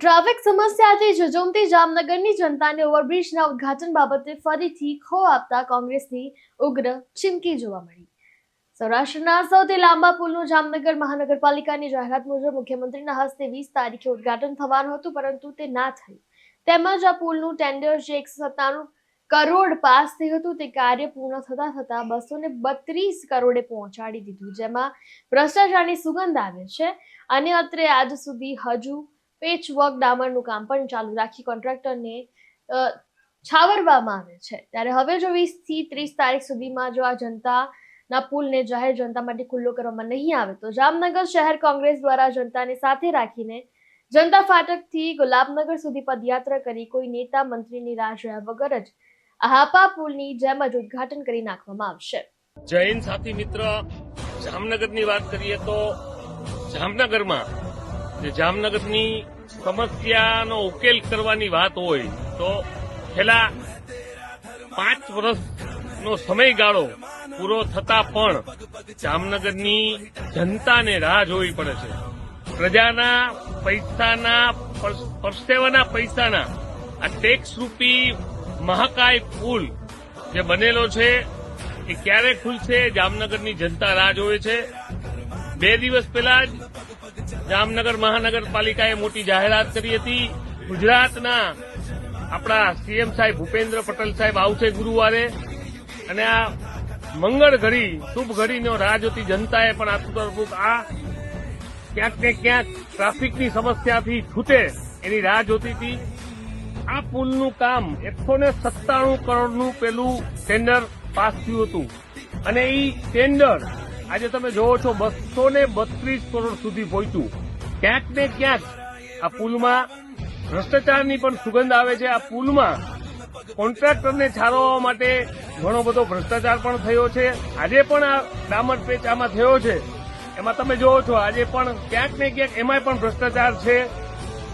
Traffic સમસ્યાથી ઝઝુમતી જામનગરની જનતાને ઓવરબ્રિજના ઉદઘાટન બાબતે ફરીથી ખો આપતા કોંગ્રેસની ઉગ્ર ચીમકી જોવા મળી. સૌરાષ્ટ્રના સૌથી લાંબા પુલનું જામનગર મહાનગરપાલિકાની જાહેરાત મુજબ મુખ્યમંત્રીના હસ્તે વીસ તારીખે ઉદઘાટન થવાનું હતું, પરંતુ તે ના થયું. તેમજ આ પુલનું ટેન્ડર જે એકસો સત્તાણું કરોડ પાસ થયું હતું, તે કાર્ય પૂર્ણ થતા થતા બસો ને બત્રીસ કરોડે પહોંચાડી દીધું, જેમાં ભ્રષ્ટાચારની સુગંધ આવે છે. અને અત્રે આજ સુધી હજુ પેચવર્ક ડામરનું કામ પણ ચાલુ રાખી કોન્ટ્રાક્ટરને છાવરવામાં આવે છે. ત્યારે હવે જો વીસથી ત્રીસ તારીખ સુધીમાં જો આ જનતાના પુલને જાહેર જનતા માટે ખુલ્લો કરવામાં નહીં આવે, તો જામનગર શહેર કોંગ્રેસ દ્વારા જનતાને સાથે રાખીને જનતા ફાટકથી ગુલાબનગર સુધી પદયાત્રા કરી કોઈ નેતા મંત્રીની રાહ જોયા વગર જ આ હાપા પુલની જેમ જ ઉદ્ઘાટન કરી નાખવામાં આવશે. જૈન સાથી મિત્ર. જામનગરની વાત કરીએ તો જામનગરમાં જે જામનગરની સમસ્યાનો ઉકેલ કરવાની વાત હોય, તો છેલ્લા પાંચ વર્ષનો સમયગાળો પૂરો થતા પણ જામનગરની જનતાને રાહ જોવી પડે છે. પ્રજાના પૈસાના પર- પરસેવાના પૈસાના, આ ટેક્સ રૂપી મહાકાય પુલ જે બનેલો છે, એ ક્યારે ખુલશે, જામનગરની જનતા રાહ જોવે છે. બે દિવસ પહેલા જ જામનગર મહાનગરપાલિકાએ મોટી જાહેરાત કરી હતી. ગુજરાતના આપણા સીએમ સાહેબ ભૂપેન્દ્ર પટેલ સાહેબ આવશે ગુરુવારે. અને આ મંગળ ઘડી, શુભ ઘડીનો રાહ જોતી જનતાએ પણ આતુરપૂર્વક આ ક્યાંક ને ક્યાંક ટ્રાફિકની સમસ્યાથી છૂટે એની રાહ જોતી હતી. આ પુલનું કામ એકસો સત્તાણું કરોડનું પેલું ટેન્ડર પાસ થયું હતું. અને એ ટેન્ડર આજે તમે જોવો છો બસો ને બત્રીસ કરોડ સુધી પહોંચ્યું. ક્યાંક ને ક્યાંક આ પુલમાં ભ્રષ્ટાચારની પણ સુગંધ આવે છે. આ પુલમાં કોન્ટ્રાક્ટરને છારવવા માટે ઘણો બધો ભ્રષ્ટાચાર પણ થયો છે. આજે પણ આ ડામર પેચ આમાં થયો છે. એમાં તમે જોવો છો, આજે પણ ક્યાંક ને ક્યાંક એમાંય પણ ભ્રષ્ટાચાર છે.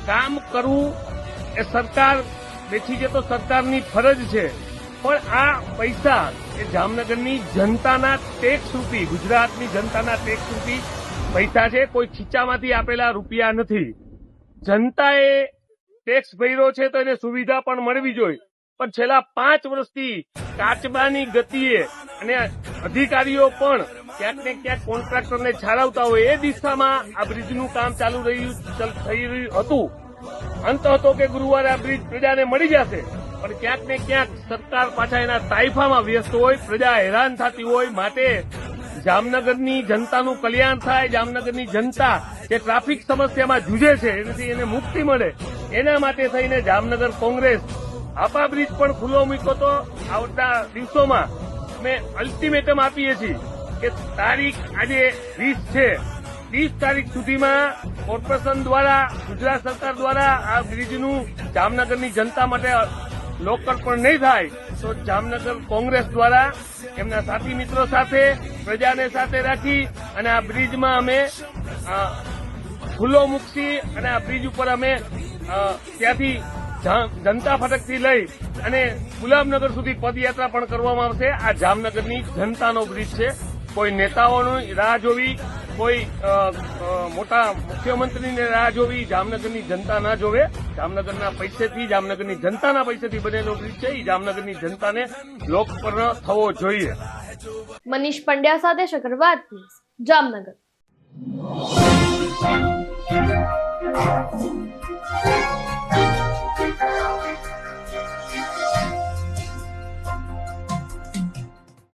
કામ કરવું એ સરકાર, બેઠી છે તો સરકારની ફરજ છે. પણ આ પૈસા એ જામનગરની જનતાના ટેક્સ રૂપી, ગુજરાતની જનતાના ટેક્સ રૂપી પૈસા છે. કોઈ ખીચામાંથી આપેલા રૂપિયા નથી. જનતાએ ટેક્સ ભર્યો છે તો એને સુવિધા પણ મળવી જોઈએ. પણ છેલ્લા પાંચ વર્ષથી કાચબાની ગતિએ અને અધિકારીઓ પણ ક્યાંક ને ક્યાંક કોન્ટ્રાક્ટરને છાળવતા હોય એ દિશામાં આ બ્રિજનું કામ ચાલુ રહ્યું થઈ રહ્યું હતું. અંત હતો કે ગુરુવારે આ બ્રિજ પ્રજાને મળી જશે. પણ ક્યાંક ને ક્યાંક સરકાર પાછા એના તાઇફામાં વ્યસ્ત હોય, પ્રજા હેરાન થતી હોય માટે જામનગરની જનતાનું કલ્યાણ થાય, જામનગરની જનતા જે ટ્રાફિક સમસ્યામાં જૂજે છે, એનાથી એને મુક્તિ મળે. એના માટે થઈને જામનગર કોંગ્રેસ આપા બ્રિજ પણ ખુલ્લો મૂક્યો તો આવતા દિવસોમાં અમે અલ્ટિમેટમ આપીએ છીએ કે તારીખ આજે વીસ છે. ત્રીસ તારીખ સુધીમાં કોર્પોરેશન દ્વારા, ગુજરાત સરકાર દ્વારા આ બ્રિજનું જામનગરની જનતા માટે લોકાર્પણ નહીં થાય, તો જામનગર કોંગ્રેસ દ્વારા એમના સાથી મિત્રો સાથે, પ્રજાને સાથે રાખી અને આ બ્રિજમાં અમે ફૂલો મૂકશી અને આ બ્રિજ ઉપર અમે ત્યાંથી જનતા ફટકથી લઈ અને ગુલાબનગર સુધી પદયાત્રા પણ કરવામાં આવશે. આ જામનગરની જનતાનો બ્રિજ છે. કોઈ નેતાઓની રાહ જોવી કોઈ મોટા મુખ્યમંત્રીને રાહ જોવી, જામનગરની જનતા ના જોવે. જામનગરના પૈસેથી, જામનગરની જનતાના પૈસેથી બનેલો બ્રિજ છે. એ જામનગરની જનતાને લોકપ્રિય થવો જોઈએ. મનીષ પંડ્યા સાથે શકરવાત જામનગર.